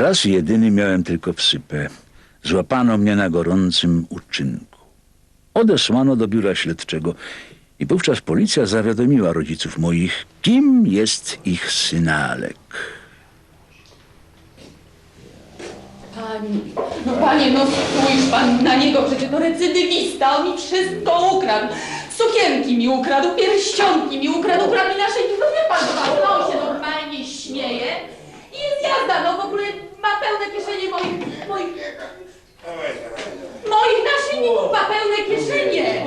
Raz jedyny miałem tylko wsypę. Złapano mnie na gorącym uczynku. Odesłano do biura śledczego i wówczas policja zawiadomiła rodziców moich, kim jest ich synalek. Pani, no panie, no spójrz pan na niego, przecież to recydywista, on mi wszystko ukradł. Sukienki mi ukradł, pierścionki mi ukradł, ukradł mi naszyjnik, no wie pan, no on się normalnie śmieje. I jest jazda, no w ogóle ma pełne kieszenie moich, moich, moich naszyjników, ma pełne kieszenie.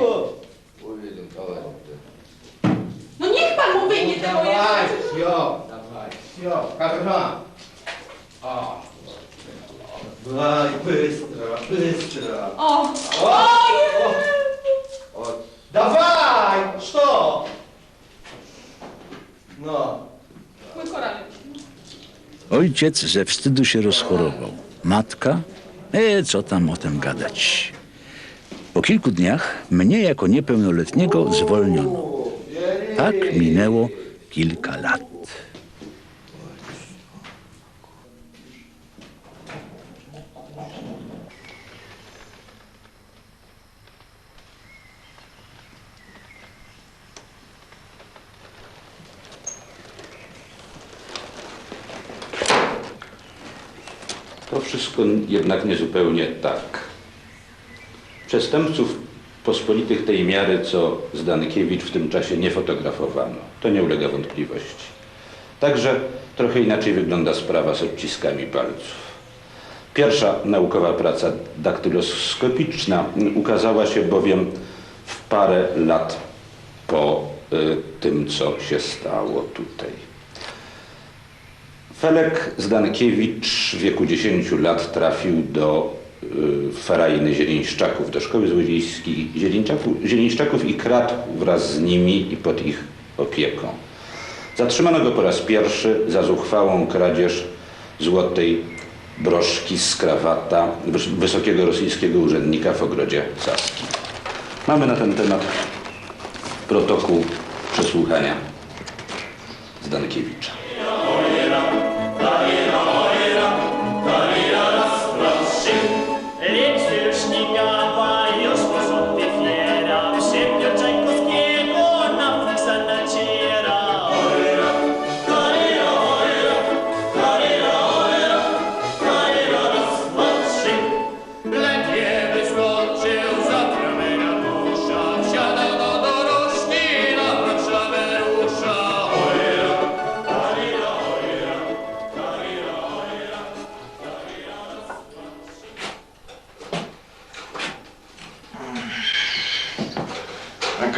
No niech pan mu wyjmie te moje Dawaj, sio, dawaj, sio. Kapitan. O. Dawaj, bystra, bystra. O, o, O, Dawaj, co? No. Mój koralek. Ojciec ze wstydu się rozchorował. Matka? E, co tam o tym gadać. Po kilku dniach mnie jako niepełnoletniego zwolniono. Tak minęło kilka lat. To jednak niezupełnie tak. Przestępców pospolitych tej miary, co Zdankiewicz w tym czasie nie fotografowano. To nie ulega wątpliwości. Także trochę inaczej wygląda sprawa z odciskami palców. Pierwsza naukowa praca daktyloskopiczna ukazała się bowiem w parę lat po y, tym, co się stało tutaj. Felek Zdankiewicz w wieku 10 lat trafił do y, ferajny Zielińszczaków, do szkoły złodziejskiej Zielińczaków, Zielińszczaków i kradł wraz z nimi i pod ich opieką. Zatrzymano go po raz pierwszy za zuchwałą kradzież złotej broszki z krawata wys- wysokiego rosyjskiego urzędnika w ogrodzie Saskim. Mamy na ten temat protokół przesłuchania Zdankiewicza.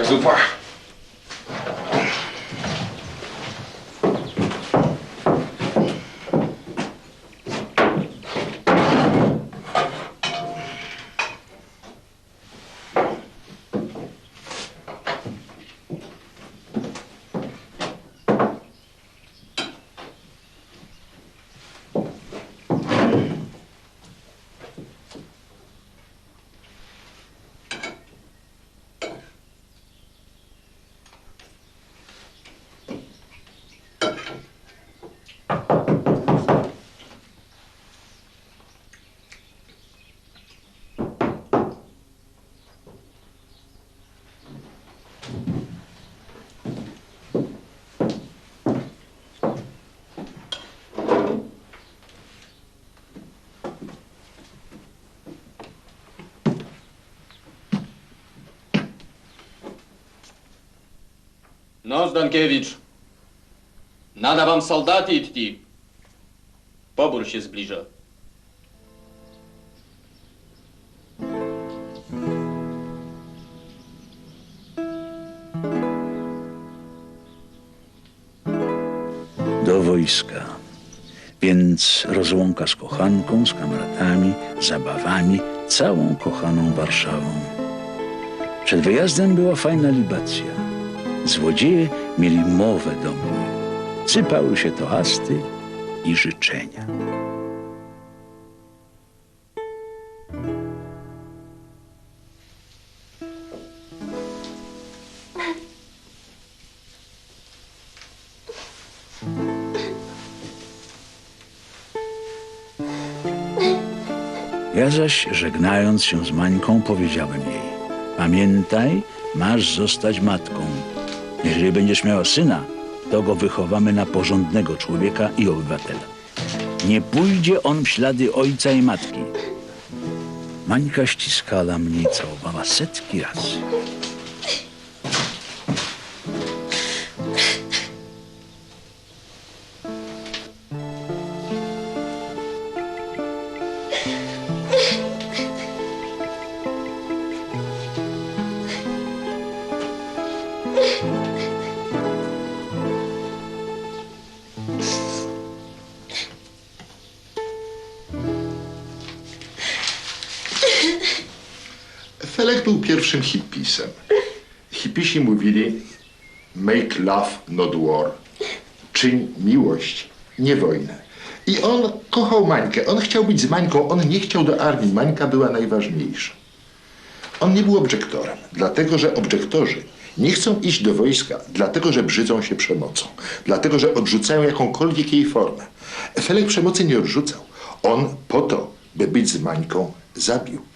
Super. No, Zdankiewicz, nada wam soldaty idти. Pobór się zbliża. do wojska. Więc rozłąka z kochanką, z kamratami, zabawami, całą kochaną Warszawą. Przed wyjazdem była fajna libacja. Złodzieje mieli mowę do mnie. Sypały się toasty i życzenia. Ja zaś, żegnając się z Mańką, powiedziałem jej: Pamiętaj, masz zostać matką. Jeżeli będziesz miała syna, to go wychowamy na porządnego człowieka i obywatela. Nie pójdzie on w ślady ojca i matki. Mańka ściskała mnie i całowała setki razy. Felek był pierwszym hippisem. Hippisi mówili make love, not war. Czyń miłość, nie wojnę. I on kochał Mańkę. On chciał być z Mańką. On nie chciał do armii. Mańka była najważniejsza. On nie był obiektorem, dlatego że obiektorzy nie chcą iść do wojska, dlatego że brzydzą się przemocą, dlatego że odrzucają jakąkolwiek jej formę. Felek przemocy nie odrzucał. On po to, by być z Mańką, zabił.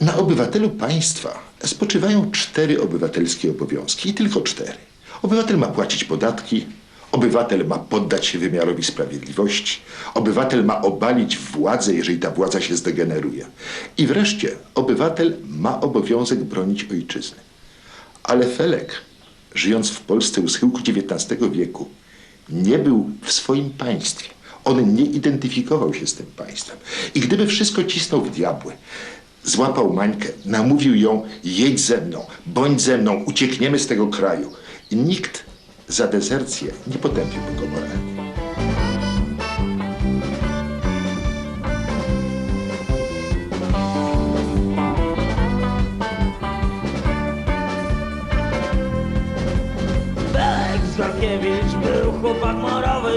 Na obywatelu państwa spoczywają cztery obywatelskie obowiązki i tylko cztery. Obywatel ma płacić podatki, obywatel ma poddać się wymiarowi sprawiedliwości, obywatel ma obalić władzę, jeżeli ta władza się zdegeneruje. I wreszcie obywatel ma obowiązek bronić ojczyzny. Ale Felek, żyjąc w Polsce u schyłku XIX wieku, nie był w swoim państwie. On nie identyfikował się z tym państwem. I gdyby wszystko cisnął w diabły, złapał Mańkę, namówił ją, jedź ze mną, bądź ze mną, uciekniemy z tego kraju. I nikt za dezercję nie potępiłby go moralnie. Felek Zgorkiewicz był chłopak morowy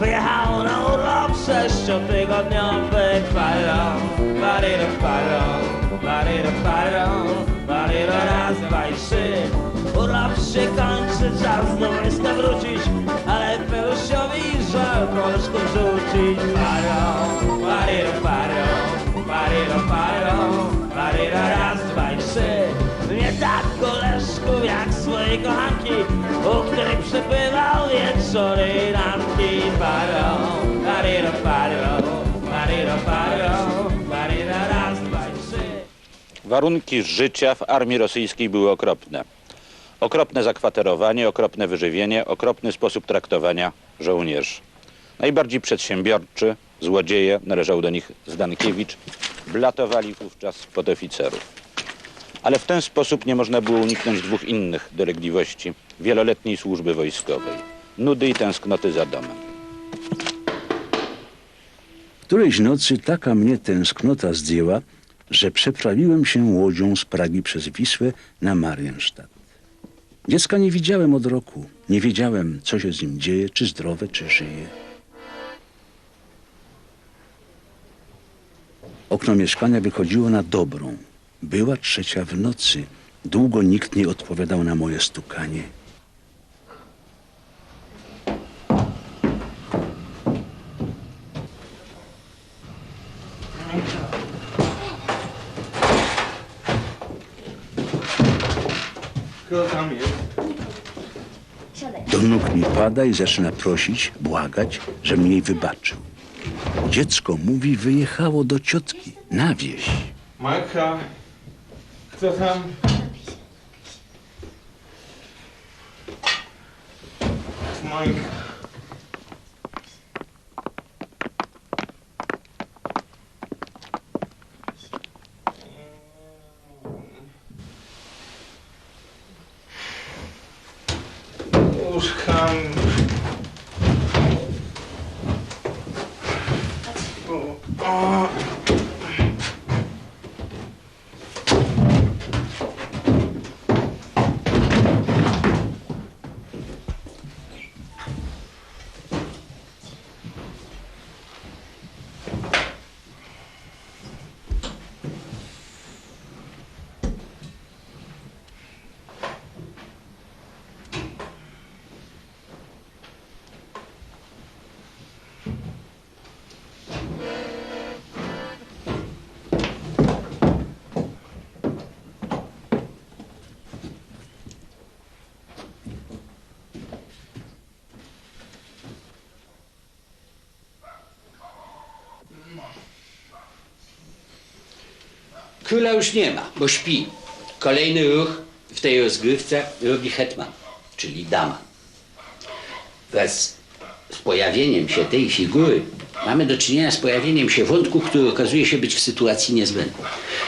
Wyjechał na urlop sześciotygodniowy Parą, pariro, parą, Pariro raz, dwa i trzy. Urlop się kończy, czas do wojska wrócić Ale Pelusiowi żal koleżku rzucić. Parą, pariro, parą Pariro raz, dwa i trzy. Nie tak koleżków jak swojej kochanki U której przebywał wieczory ranki Parą, pariro, parą, pariro, parą Warunki życia w armii rosyjskiej były okropne. Okropne zakwaterowanie, okropne wyżywienie, okropny sposób traktowania żołnierzy. Najbardziej przedsiębiorczy, złodzieje, należał do nich Zdankiewicz, blatowali wówczas podoficerów. Ale w ten sposób nie można było uniknąć dwóch innych dolegliwości wieloletniej służby wojskowej. Nudy i tęsknoty za domem. Którejś nocy taka mnie tęsknota zdjęła, że przeprawiłem się łodzią z Pragi przez Wisłę na Marienstadt. Dziecka nie widziałem od roku. Nie wiedziałem, co się z nim dzieje, czy zdrowe, czy żyje. Okno mieszkania wychodziło na dobrą. Była trzecia w nocy. Długo nikt nie odpowiadał na moje stukanie. Kto tam jest? Do i zaczyna prosić, błagać, że mnie wybaczył. Dziecko mówi, wyjechało do ciotki na wieś. Majka. Kto tam? Majka. O, Króla już nie ma, bo śpi. Kolejny ruch w tej rozgrywce robi hetman, czyli dama. Wraz z pojawieniem się tej figury mamy do czynienia z pojawieniem się wątku, który okazuje się być w sytuacji niezbędnej.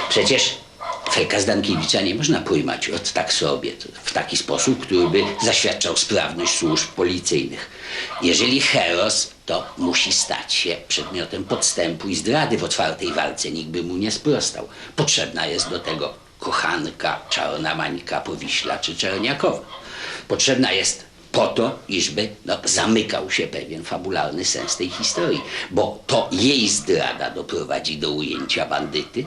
Przecież Fejka Zdankiewicza nie można pojmać od tak sobie, w taki sposób, który by zaświadczał sprawność służb policyjnych. Jeżeli heros, to musi stać się przedmiotem podstępu i zdrady w otwartej walce. Nikt by mu nie sprostał. Potrzebna jest do tego kochanka, czarna mańka, powiśla czy czerniakowa. Potrzebna jest po to, iżby no, zamykał się pewien fabularny sens tej historii, bo to jej zdrada doprowadzi do ujęcia bandyty.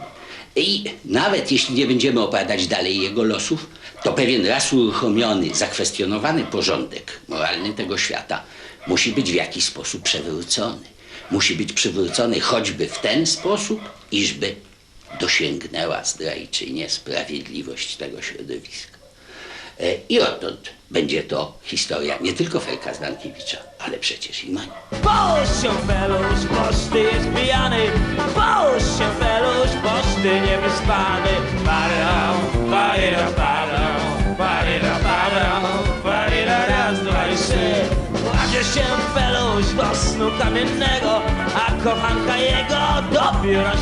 I nawet jeśli nie będziemy opowiadać dalej jego losów, to pewien raz uruchomiony, zakwestionowany porządek moralny tego świata musi być w jakiś sposób przewrócony. Musi być przywrócony choćby w ten sposób, iżby dosięgnęła zdrajczynie sprawiedliwość tego środowiska. E, I odtąd będzie to historia nie tylko Fejka Zdankiewicza, ale przecież i Mani. Połóż się Feluś, boż ty jest pijany Połóż się Feluś, boż ty niewyspany Parę, parę, parę, snu kamiennego A kochanka jego do biura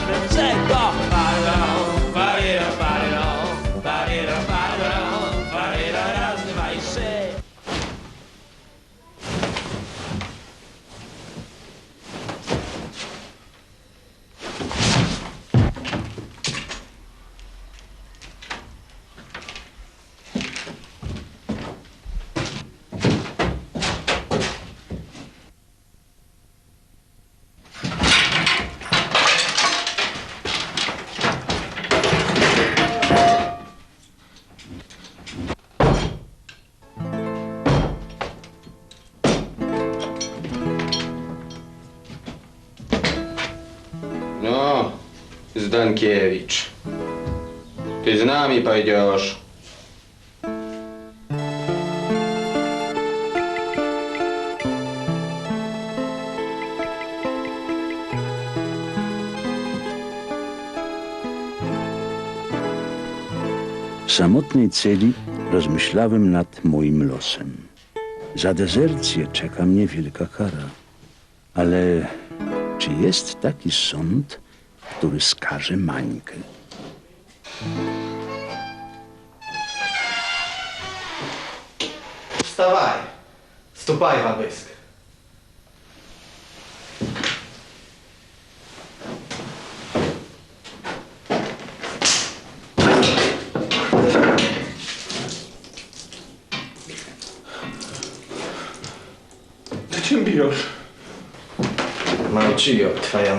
Zdankiewicz. Ty z nami pойдешь. W samotnej celi rozmyślałem nad moim losem. Za dezercję czeka mnie wielka kara. Ale czy jest taki sąd, który skaże Mańkę. Wstawaj! Stupaj, Wabysk! Ty cię bijesz? Małcijo, twoja.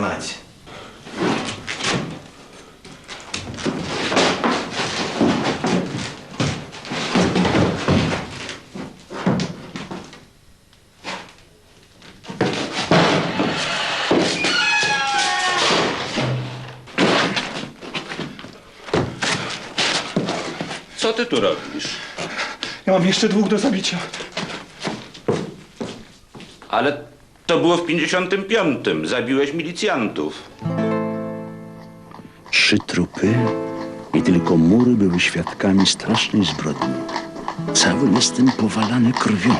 Co ty tu robisz? Ja mam jeszcze dwóch do zabicia. Ale to było w 55. Zabiłeś milicjantów. Trzy trupy i tylko mury były świadkami strasznej zbrodni. Cały jestem powalany krwią.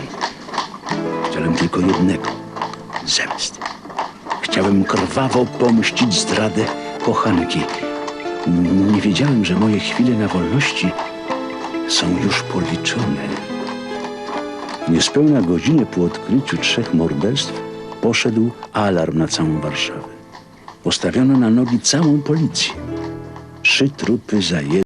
Chciałem tylko jednego zemsty. Chciałem krwawo pomścić zdradę kochanki. Nie wiedziałem, że moje chwile na wolności są już policzone. Niespełna godzinę po odkryciu trzech morderstw poszedł alarm na całą Warszawę. Postawiono na nogi całą policję. Trzy trupy za jednym.